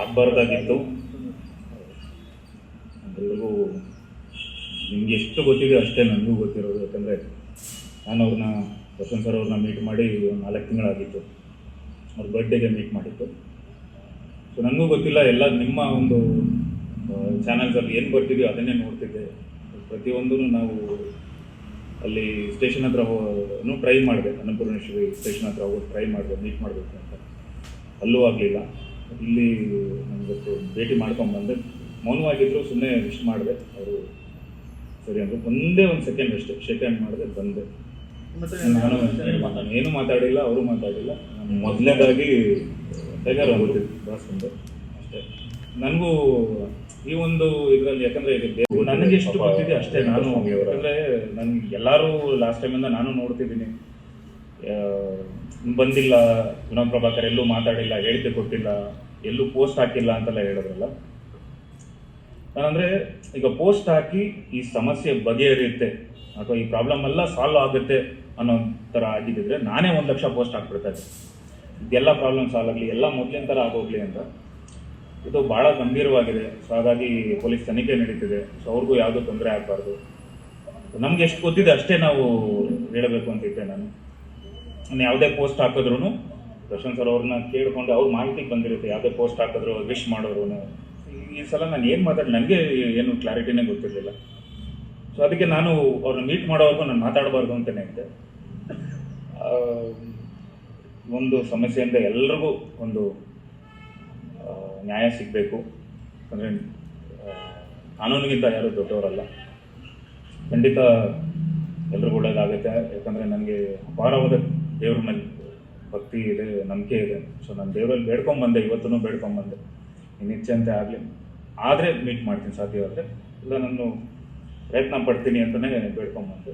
ಆಗಬಾರ್ದಾಗಿತ್ತು ಎಲ್ರಿಗೂ ನಿಮ್ಗೆ ಎಷ್ಟು ಗೊತ್ತಿದೆ ಅಷ್ಟೇ ನನಗೂ ಗೊತ್ತಿರೋದು. ಯಾಕಂದರೆ ನಾನು ಅವ್ರನ್ನ ವಸಂತ್ ಸರ್ ಅವ್ರನ್ನ ಮೀಟ್ ಮಾಡಿ ಒಂದು ನಾಲ್ಕು ತಿಂಗಳಾಗಿತ್ತು. ಅವ್ರ ಬರ್ಡೇಗೆ ಮೀಟ್ ಮಾಡಿತ್ತು ಸೊ ನನಗೂ ಗೊತ್ತಿಲ್ಲ, ಎಲ್ಲ ನಿಮ್ಮ ಒಂದು ಚಾನಲ್ಸಲ್ಲಿ ಏನು ಬರ್ತಿದೆಯೋ ಅದನ್ನೇ ನೋಡ್ತಿದ್ದೆ. ಪ್ರತಿಯೊಂದೂ ನಾವು ಅಲ್ಲಿ ಸ್ಟೇಷನ್ ಹತ್ರ ಟ್ರೈ ಮಾಡಿದೆ ಅನ್ನಪೂರ್ಣೇಶ್ವರಿ ಸ್ಟೇಷನ್ ಹತ್ರ ಹೋಗಿ ಟ್ರೈ ಮಾಡಿದೆ ಮೀಟ್ ಮಾಡಬೇಕು ಅಂತ. ಅಲ್ಲೂ ಆಗಲಿಲ್ಲ. ಇಲ್ಲಿ ನನಗೆ ಭೇಟಿ ಮಾಡ್ಕೊಂಬಂದೆ ಮೌನವಾಗಿದ್ದರು ಸುಮ್ಮನೆ ವಿಶ್ ಮಾಡಿದೆ. ಅವರು ಸರಿ ಅಂದರು. ಒಂದೇ ಒಂದು ಸೆಕೆಂಡ್ ಅಷ್ಟೇ ಶೇಕ್ ಹ್ಯಾಂಡ್ ಮಾಡಿದೆ ಬಂದೆ. ನಾನು ಏನು ಮಾತಾಡಿಲ್ಲ ಅವರು ಮಾತಾಡಿಲ್ಲ ನಾನು ಮೊದಲನೇದಾಗಿ ಟೈಗರ್ ಬಾಸ್ಕೊಂಡು ಬಾಸ್ ಅಷ್ಟೇ. ನನಗೂ ಈ ಒಂದು ಇದರಲ್ಲಿ ಯಾಕಂದ್ರೆ ನನಗೆ ಎಷ್ಟು ಗೊತ್ತಿದೆ ಅಷ್ಟೇ. ನಾನು ಯಾಕಂದರೆ ನನಗೆ ಎಲ್ಲರೂ ಲಾಸ್ಟ್ ಟೈಮಿಂದ ನಾನು ನೋಡ್ತಿದ್ದೀನಿ. ಬಂದಿಲ್ಲ ಗುಣ ಪ್ರಭಾಕರ್ ಎಲ್ಲೂ ಮಾತಾಡಿಲ್ಲ, ಹೇಳಿಕೆ ಕೊಟ್ಟಿಲ್ಲ, ಎಲ್ಲೂ ಪೋಸ್ಟ್ ಹಾಕಿಲ್ಲ ಅಂತೆಲ್ಲ ಹೇಳಿದ್ರಲ್ಲ? ನಾನಂದ್ರೆ, ಈಗ ಪೋಸ್ಟ್ ಹಾಕಿ ಈ ಸಮಸ್ಯೆ ಬಗೆಹರಿಯುತ್ತೆ, ಅಥವಾ ಈ ಪ್ರಾಬ್ಲಮ್ ಎಲ್ಲ ಸಾಲ್ವ್ ಆಗುತ್ತೆ ಅನ್ನೋ ಥರ ಆಗಿದ್ದಿದ್ರೆ ನಾನೇ ಒಂದು ಲಕ್ಷ ಪೋಸ್ಟ್ ಹಾಕ್ಬಿಡ್ತಾ ಇದ್ದೆ. ಇದೆಲ್ಲ ಪ್ರಾಬ್ಲಮ್ ಸಾಲ್ವ್ ಆಗಲಿ, ಎಲ್ಲ ಮೊದಲಿನ ಥರ ಆಗೋಗ್ಲಿ ಅಂತ. ಇದು ಬಹಳ ಗಂಭೀರವಾಗಿದೆ. ಸೊ ಹಾಗಾಗಿ ಪೊಲೀಸ್ ತನಿಖೆ ನಡೀತಿದೆ. ಸೊ ಅವ್ರಿಗೂ ಯಾವುದೂ ತೊಂದರೆ ಆಗಬಾರ್ದು. ನಮ್ಗೆ ಎಷ್ಟು ಗೊತ್ತಿದೆ ಅಷ್ಟೇ ನಾವು ಹೇಳಬೇಕು ಅಂತ ಇದ್ದೆ ನಾನು. ಯಾವುದೇ ಪೋಸ್ಟ್ ಹಾಕಿದ್ರು ದರ್ಶನ್ ಸರ್ ಅವ್ರನ್ನ ಕೇಳಿಕೊಂಡು ಅವ್ರ ಮಾಹಿತಿಗೆ ಬಂದಿರುತ್ತೆ, ಯಾವುದೇ ಪೋಸ್ಟ್ ಹಾಕಿದ್ರು ವಿಶ್ ಮಾಡೋರು ಈ ಸಲ ನಾನು ಏನು ಮಾತಾಡಿ ನನಗೆ ಏನು ಕ್ಲಾರಿಟಿನೇ ಗೊತ್ತಿರಲಿಲ್ಲ. ಸೊ ಅದಕ್ಕೆ ನಾನು ಅವ್ರನ್ನ ಮೀಟ್ ಮಾಡೋವರೆಗೂ ನಾನು ಮಾತಾಡಬಾರ್ದು ಅಂತಲೇ ಇದ್ದೆ. ಒಂದು ಸಮಸ್ಯೆಯಿಂದ ಎಲ್ರಿಗೂ ಒಂದು ನ್ಯಾಯ ಸಿಗಬೇಕು. ಅಂದರೆ ಕಾನೂನಿಗಿಂತ ಯಾರು ದೊಡ್ಡವರಲ್ಲ. ಖಂಡಿತ ಎಲ್ರಿಗೂ ಒಳ್ಳೇದಾಗುತ್ತೆ. ಯಾಕಂದರೆ ನನಗೆ ಅಪಾರವಾದ ದೇವ್ರ ಮೇಲೆ ಭಕ್ತಿ ಇದೆ, ನಂಬಿಕೆ ಇದೆ. ಸೊ ನಾನು ದೇವರಲ್ಲಿ ಬೇಡ್ಕೊಂಬಂದೆ ಇವತ್ತೂ ಬೇಡ್ಕೊಂಬಂದೆ ನಿಶ್ಚಂತೆ ಆಗಲಿ. ಆದರೆ ಮೀಟ್ ಮಾಡ್ತೀನಿ ಸಾಧ್ಯವಾದರೆ ಇಲ್ಲ ನಾನು ಪ್ರಯತ್ನ ಪಡ್ತೀನಿ ಅಂತಲೇ ಬೇಡ್ಕೊಂಬಂದೆ